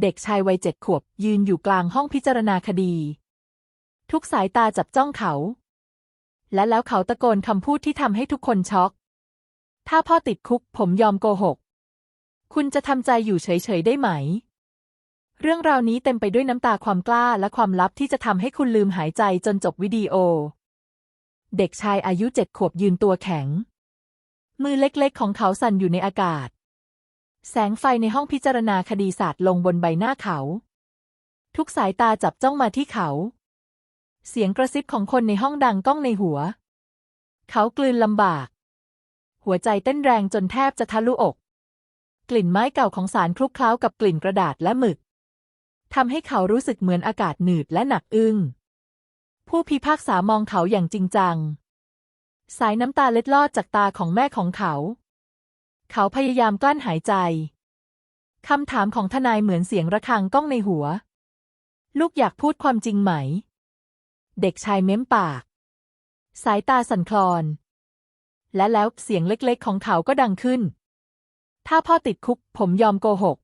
เด็กชายวัยเจ็ดขวบ ยืนอยู่กลางห้องพิจารณาคดี ทุกสายตาจับจ้องเขา และแล้วเขาตะโกนคำพูดที่ทำให้ทุกคนช็อก ถ้าพ่อติดคุกผมยอมโกหก คุณจะทำใจอยู่เฉยๆได้ไหม เรื่องราวนี้เต็มไปด้วยน้ำตาความกล้าและความลับที่จะทำให้คุณลืมหายใจจนจบวิดีโอ เด็กชายอายุเจ็ดขวบยืนตัวแข็ง มือเล็กๆของเขาสั่นอยู่ในอากาศ แสงไฟในห้องพิจารณาคดีสาดลงบนใบหน้าเขา ทุกสายตาจับจ้องมาที่เขา เสียงกระซิบของคนในห้องดังก้องในหัว เขากลืนลำบาก หัวใจเต้นแรงจนแทบจะทะลุอก กลิ่นไม้เก่าของสารคลุกเคล้ากับกลิ่นกระดาษและหมึกทำให้เขารู้สึกเหมือนอากาศหนืดและหนักอึ้ง ผู้พิพากษามองเขาอย่างจริงจัง สายน้ำตาเล็ดลอดจากตาของแม่ของเขา เขาพยายามกลั้นหายใจ คำถามของทนายเหมือนเสียงระฆังก้องในหัว ลูกอยากพูดความจริงไหม เด็กชายเม้มปาก สายตาสั่นคลอน และแล้วเสียงเล็กๆ ของเขาก็ดังขึ้น ถ้าพ่อติดคุกผมยอมโกหก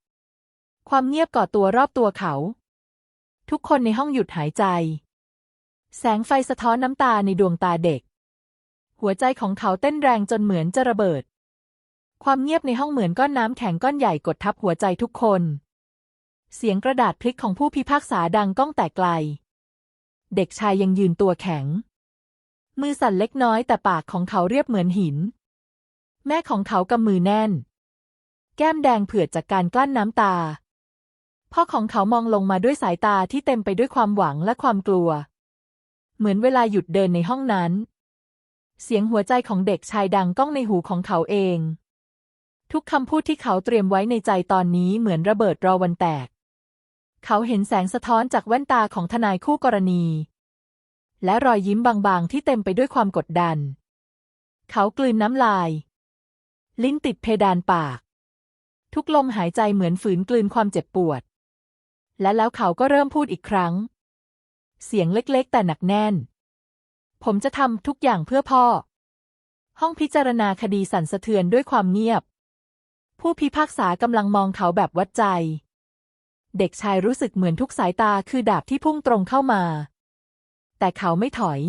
ความเงียบก่อตัวรอบตัวเขา ทุกคนในห้องหยุดหายใจ แสงไฟสะท้อนน้ำตาในดวงตาเด็ก หัวใจของเขาเต้นแรงจนเหมือนจะระเบิด ความเงียบในห้องเหมือนก้อนน้ำแข็งก้อนใหญ่กดทับหัวใจทุกคน เสียงกระดาษพลิกของผู้พิพากษาดังก้องแต่ไกล เด็กชายยังยืนตัวแข็ง มือสั่นเล็กน้อยแต่ปากของเขาเรียบเหมือนหิน แม่ของเขากำมือแน่น แก้มแดงเผือดจากการกลั้นน้ำตา พ่อของเขามองลงมาด้วยสายตาที่เต็มไปด้วยความหวังและความกลัว เหมือนเวลาหยุดเดินในห้องนั้น เสียงหัวใจของเด็กชายดังก้องในหูของเขาเอง ทุกคำพูดที่เขาเตรียมไว้ในใจตอนนี้เหมือนระเบิดรอวันแตก เขาเห็นแสงสะท้อนจากแว่นตาของทนายคู่กรณี และรอยยิ้มบางๆ ที่เต็มไปด้วยความกดดัน เขากลืนน้ำลาย ลิ้นติดเพดานปาก ทุกลมหายใจเหมือนฝืนกลืนความเจ็บปวด และแล้วเขาก็เริ่มพูดอีกครั้ง เสียงเล็กๆ แต่หนักแน่น ผมจะทำทุกอย่างเพื่อพ่อ ห้องพิจารณาคดีสั่นสะเทือนด้วยความเงียบ ผู้พิพากษากำลังมองเขาแบบวัดใจ เด็กชายรู้สึกเหมือนทุกสายตาคือดาบที่พุ่งตรงเข้ามา แต่เขาไม่ถอย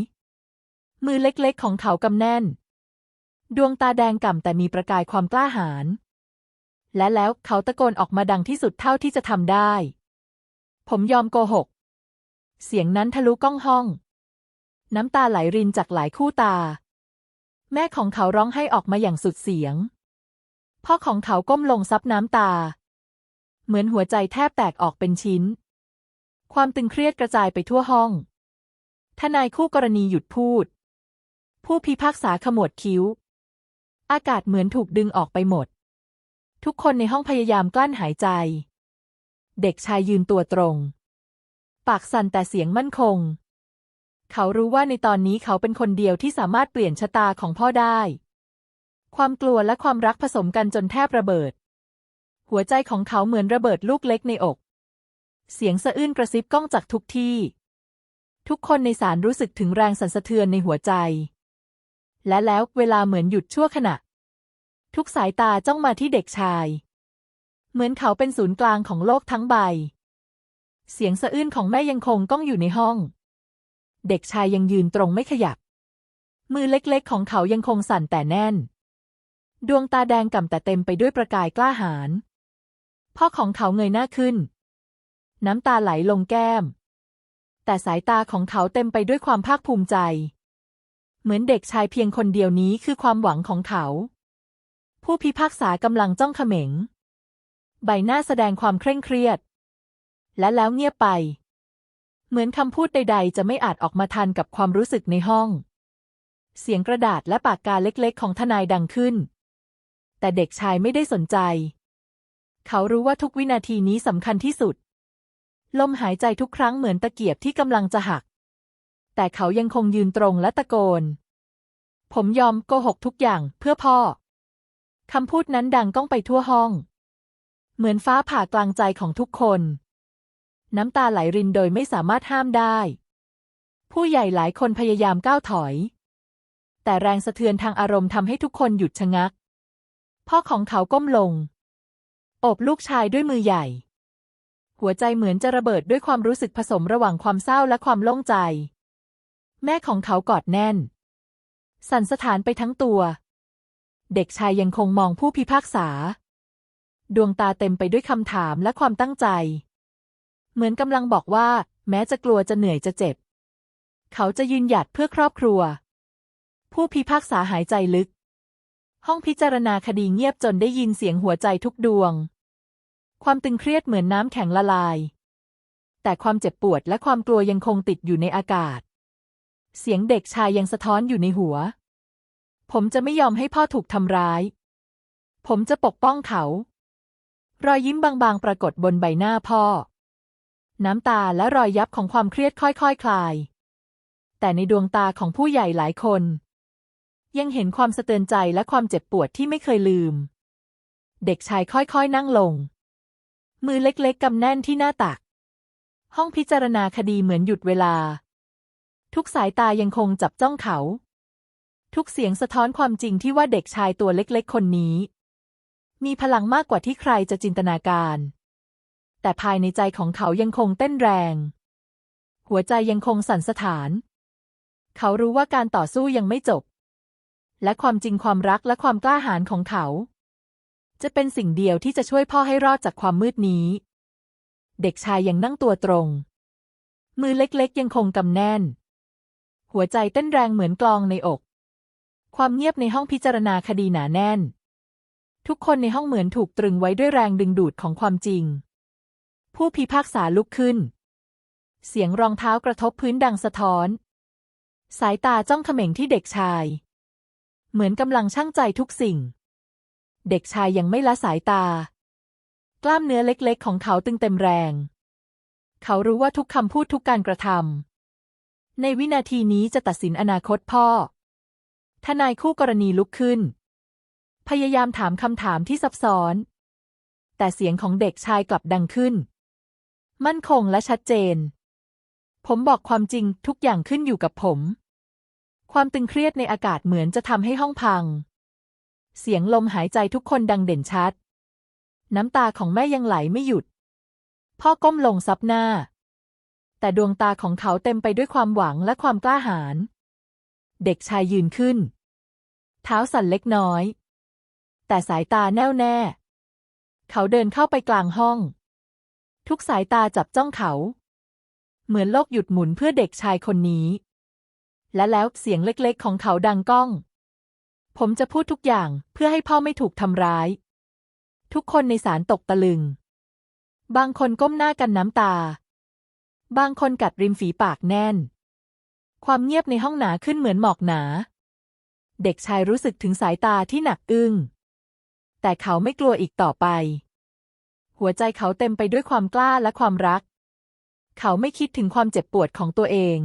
มือเล็กๆของเขากำแน่น ดวงตาแดงก่ำแต่มีประกายความกล้าหาญ และแล้วเขาตะโกนออกมาดังที่สุดเท่าที่จะทำได้ ผมยอมโกหก เสียงนั้นทะลุก้องห้อง น้ำตาไหลรินจากหลายคู่ตา แม่ของเขาร้องให้ออกมาอย่างสุดเสียง พ่อของเขาก้มลงซับน้ำตา เหมือนหัวใจแทบแตกออกเป็นชิ้น ความตึงเครียดกระจายไปทั่วห้อง ทนายคู่กรณีหยุดพูด ผู้พิพากษาขมวดคิ้ว อากาศเหมือนถูกดึงออกไปหมด ทุกคนในห้องพยายามกลั้นหายใจ เด็กชายยืนตัวตรง ปากสั่นแต่เสียงมั่นคง เขารู้ว่าในตอนนี้เขาเป็นคนเดียวที่สามารถเปลี่ยนชะตาของพ่อได้ ความกลัวและความรักผสมกันจนแทบระเบิด หัวใจของเขาเหมือนระเบิดลูกเล็กในอก เสียงสะอื้นกระซิบก้องจากทุกที่ ทุกคนในศาลรู้สึกถึงแรงสั่นสะเทือนในหัวใจ และแล้วเวลาเหมือนหยุดชั่วขณะ ทุกสายตาจ้องมาที่เด็กชาย เหมือนเขาเป็นศูนย์กลางของโลกทั้งใบ เสียงสะอื้นของแม่ยังคงก้องอยู่ในห้อง เด็กชายยังยืนตรงไม่ขยับ มือเล็กๆ ของเขายังคงสั่นแต่แน่น ดวงตาแดงก่ำแต่เต็มไปด้วยประกายกล้าหาญพ่อของเขาเงยหน้าขึ้น น้ำตาไหลลงแก้ม แต่สายตาของเขาเต็มไปด้วยความภาคภูมิใจ เหมือนเด็กชายเพียงคนเดียวนี้คือความหวังของเขา ผู้พิพากษากำลังจ้องเขม็ง ใบหน้าแสดงความเคร่งเครียด และแล้วเงียบไป เหมือนคำพูดใด ๆ จะไม่อาจออกมาทันกับความรู้สึกในห้อง เสียงกระดาษและปากกาเล็กๆ ของทนายดังขึ้น แต่เด็กชายไม่ได้สนใจ เขารู้ว่าทุกวินาทีนี้สำคัญที่สุด ลมหายใจทุกครั้งเหมือนตะเกียบที่กำลังจะหัก แต่เขายังคงยืนตรงและตะโกน ผมยอมโกหกทุกอย่างเพื่อพ่อ คำพูดนั้นดังก้องไปทั่วห้อง เหมือนฟ้าผ่ากลางใจของทุกคน น้ำตาไหลรินโดยไม่สามารถห้ามได้ ผู้ใหญ่หลายคนพยายามก้าวถอยแต่แรงสะเทือนทางอารมณ์ทำให้ทุกคนหยุดชะงัก พ่อของเขาก้มลงโอบลูกชายด้วยมือใหญ่ หัวใจเหมือนจะระเบิดด้วยความรู้สึกผสมระหว่างความเศร้าและความโล่งใจ แม่ของเขากอดแน่น สั่นสถานไปทั้งตัว เด็กชายยังคงมองผู้พิพากษา ดวงตาเต็มไปด้วยคำถามและความตั้งใจ เหมือนกำลังบอกว่า แม้จะกลัวจะเหนื่อยจะเจ็บ เขาจะยืนหยัดเพื่อครอบครัว ผู้พิพากษาหายใจลึก ห้องพิจารณาคดีเงียบจนได้ยินเสียงหัวใจทุกดวง ความตึงเครียดเหมือนน้ำแข็งละลาย แต่ความเจ็บปวดและความกลัวยังคงติดอยู่ในอากาศ เสียงเด็กชายยังสะท้อนอยู่ในหัว ผมจะไม่ยอมให้พ่อถูกทำร้าย ผมจะปกป้องเขา รอยยิ้มบางๆ ปรากฏบนใบหน้าพ่อ น้ำตาและรอยยับของความเครียดค่อยๆคคลาย แต่ในดวงตาของผู้ใหญ่หลายคน ยังเห็นความสะเตือนใจและความเจ็บปวดที่ไม่เคยลืม เด็กชายค่อยๆนั่งลง มือเล็กๆกำแน่นที่หน้าตัก ห้องพิจารณาคดีเหมือนหยุดเวลา ทุกสายตายังคงจับจ้องเขา ทุกเสียงสะท้อนความจริงที่ว่าเด็กชายตัวเล็กๆ คนนี้ มีพลังมากกว่าที่ใครจะจินตนาการ แต่ภายในใจของเขายังคงเต้นแรง หัวใจยังคงสั่นสะท้าน เขารู้ว่าการต่อสู้ยังไม่จบ และความจริงความรักและความกล้าหาญของเขา จะเป็นสิ่งเดียวที่จะช่วยพ่อให้รอดจากความมืดนี้ เด็กชายยังนั่งตัวตรง มือเล็กๆยังคงกำแน่น หัวใจเต้นแรงเหมือนกลองในอก ความเงียบในห้องพิจารณาคดีหนาแน่น ทุกคนในห้องเหมือนถูกตรึงไว้ด้วยแรงดึงดูดของความจริง ผู้พิพากษาลุกขึ้น เสียงรองเท้ากระทบพื้นดังสะท้อน สายตาจ้องเขม่งที่เด็กชาย เหมือนกำลังชั่งใจทุกสิ่ง เด็กชายยังไม่ละสายตา กล้ามเนื้อเล็กๆ ของเขาตึงเต็มแรง เขารู้ว่าทุกคำพูดทุกการกระทำในวินาทีนี้จะตัดสินอนาคตพ่อ ทนายคู่กรณีลุกขึ้น พยายามถามคำถามที่ซับซ้อน แต่เสียงของเด็กชายกลับดังขึ้น มั่นคงและชัดเจน ผมบอกความจริงทุกอย่างขึ้นอยู่กับผม ความตึงเครียดในอากาศเหมือนจะทำให้ห้องพัง เสียงลมหายใจทุกคนดังเด่นชัด น้ำตาของแม่ยังไหลไม่หยุด พ่อก้มลงซับหน้า แต่ดวงตาของเขาเต็มไปด้วยความหวังและความกล้าหาญ เด็กชายยืนขึ้น เท้าสั่นเล็กน้อย แต่สายตาแน่วแน่ เขาเดินเข้าไปกลางห้อง ทุกสายตาจับจ้องเขา เหมือนโลกหยุดหมุนเพื่อเด็กชายคนนี้ และแล้วเสียงเล็กๆ ของเขาดังก้อง ผมจะพูดทุกอย่างเพื่อให้พ่อไม่ถูกทำร้าย ทุกคนในศาลตกตะลึง บางคนก้มหน้ากันน้ำตา บางคนกัดริมฝีปากแน่น ความเงียบในห้องหนาขึ้นเหมือนหมอกหนา เด็กชายรู้สึกถึงสายตาที่หนักอึ้ง แต่เขาไม่กลัวอีกต่อไป หัวใจเขาเต็มไปด้วยความกล้าและความรัก เขาไม่คิดถึงความเจ็บปวดของตัวเอง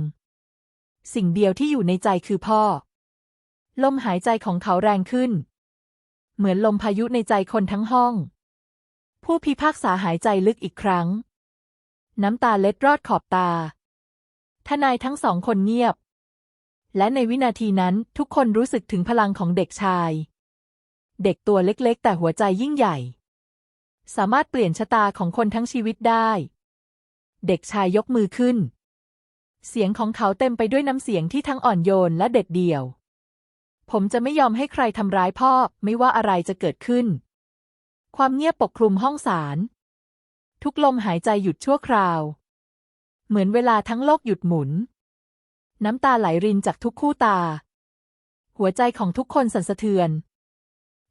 สิ่งเดียวที่อยู่ในใจคือพ่อ ลมหายใจของเขาแรงขึ้น เหมือนลมพายุในใจคนทั้งห้อง ผู้พิพากษาหายใจลึกอีกครั้ง น้ำตาเล็ดรอดขอบตา ทนายทั้งสองคนเงียบ และในวินาทีนั้นทุกคนรู้สึกถึงพลังของเด็กชาย เด็กตัวเล็กๆ แต่หัวใจยิ่งใหญ่ สามารถเปลี่ยนชะตาของคนทั้งชีวิตได้ เด็กชายยกมือขึ้น เสียงของเขาเต็มไปด้วยน้ำเสียงที่ทั้งอ่อนโยนและเด็ดเดี่ยว ผมจะไม่ยอมให้ใครทำร้ายพ่อ ไม่ว่าอะไรจะเกิดขึ้น ความเงียบปกคลุมห้องศาล ทุกลมหายใจหยุดชั่วคราว เหมือนเวลาทั้งโลกหยุดหมุน น้ำตาไหลรินจากทุกคู่ตา หัวใจของทุกคนสั่นสะเทือน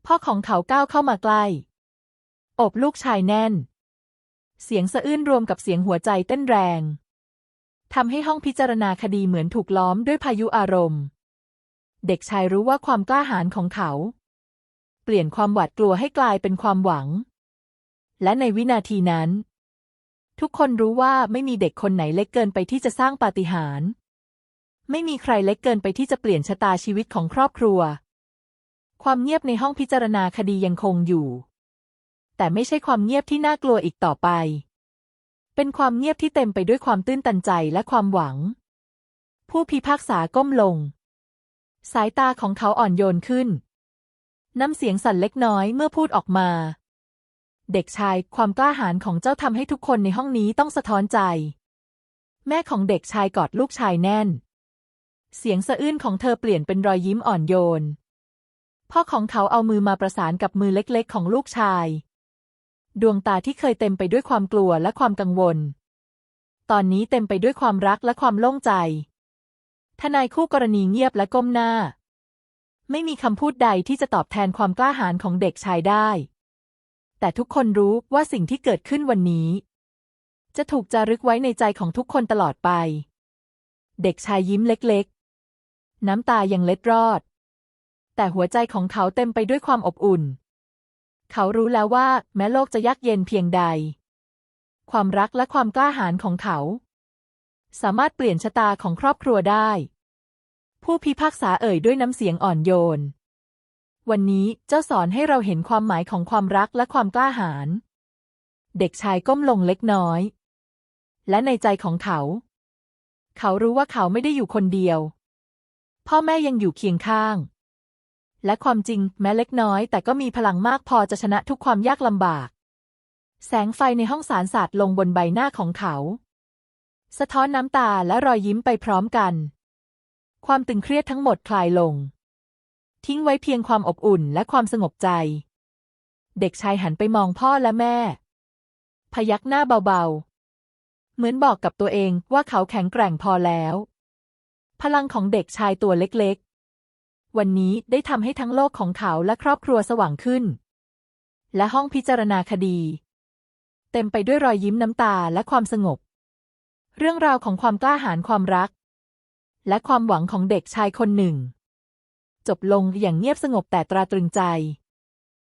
พ่อของเขาก้าวเข้ามาใกล้ อบลูกชายแน่น เสียงสะอื้นรวมกับเสียงหัวใจเต้นแรง ทำให้ห้องพิจารณาคดีเหมือนถูกล้อมด้วยพายุอารมณ์ เด็กชายรู้ว่าความกล้าหาญของเขา เปลี่ยนความหวาดกลัวให้กลายเป็นความหวัง และในวินาทีนั้น ทุกคนรู้ว่าไม่มีเด็กคนไหนเล็กเกินไปที่จะสร้างปาฏิหาริย์ไม่มีใครเล็กเกินไปที่จะเปลี่ยนชะตาชีวิตของครอบครัว ความเงียบในห้องพิจารณาคดียังคงอยู่ แต่ไม่ใช่ความเงียบที่น่ากลัวอีกต่อไป เป็นความเงียบที่เต็มไปด้วยความตื้นตันใจและความหวัง ผู้พิพากษาก้มลง สายตาของเขาอ่อนโยนขึ้น น้ำเสียงสั่นเล็กน้อยเมื่อพูดออกมา เด็กชายความกล้าหาญของเจ้าทำให้ทุกคนในห้องนี้ต้องสะท้อนใจ แม่ของเด็กชายกอดลูกชายแน่น เสียงสะอื้นของเธอเปลี่ยนเป็นรอยยิ้มอ่อนโยน พ่อของเขาเอามือมาประสานกับมือเล็กๆ ของลูกชาย ดวงตาที่เคยเต็มไปด้วยความกลัวและความกังวล ตอนนี้เต็มไปด้วยความรักและความโล่งใจ ทนายคู่กรณีเงียบและก้มหน้า ไม่มีคำพูดใดที่จะตอบแทนความกล้าหาญของเด็กชายได้ แต่ทุกคนรู้ว่าสิ่งที่เกิดขึ้นวันนี้ จะถูกจารึกไว้ในใจของทุกคนตลอดไป เด็กชายยิ้มเล็กๆ น้ำตายังเล็ดรอด แต่หัวใจของเขาเต็มไปด้วยความอบอุ่น เขารู้แล้วว่าแม้โลกจะยากเย็นเพียงใด ความรักและความกล้าหาญของเขา สามารถเปลี่ยนชะตาของครอบครัวได้ ผู้พิพากษาเอ่ยด้วยน้ำเสียงอ่อนโยน วันนี้เจ้าสอนให้เราเห็นความหมายของความรักและความกล้าหาญเด็กชายก้มลงเล็กน้อย และในใจของเขา เขารู้ว่าเขาไม่ได้อยู่คนเดียว พ่อแม่ยังอยู่เคียงข้าง และความจริงแม้เล็กน้อย แต่ก็มีพลังมากพอจะชนะทุกความยากลำบาก แสงไฟในห้องสารสาดลงบนใบหน้าของเขา สะท้อนน้ำตาและรอยยิ้มไปพร้อมกัน ความตึงเครียดทั้งหมดคลายลง ทิ้งไว้เพียงความอบอุ่นและความสงบใจ เด็กชายหันไปมองพ่อและแม่ พยักหน้าเบาๆ เหมือนบอกกับตัวเองว่าเขาแข็งแกร่งพอแล้ว พลังของเด็กชายตัวเล็กๆ วันนี้ได้ทำให้ทั้งโลกของเขาและครอบครัวสว่างขึ้น และห้องพิจารณาคดี เต็มไปด้วยรอยยิ้มน้ำตาและความสงบ เรื่องราวของความกล้าหาญความรัก และความหวังของเด็กชายคนหนึ่ง จบลงอย่างเงียบสงบแต่ตราตรึงใจ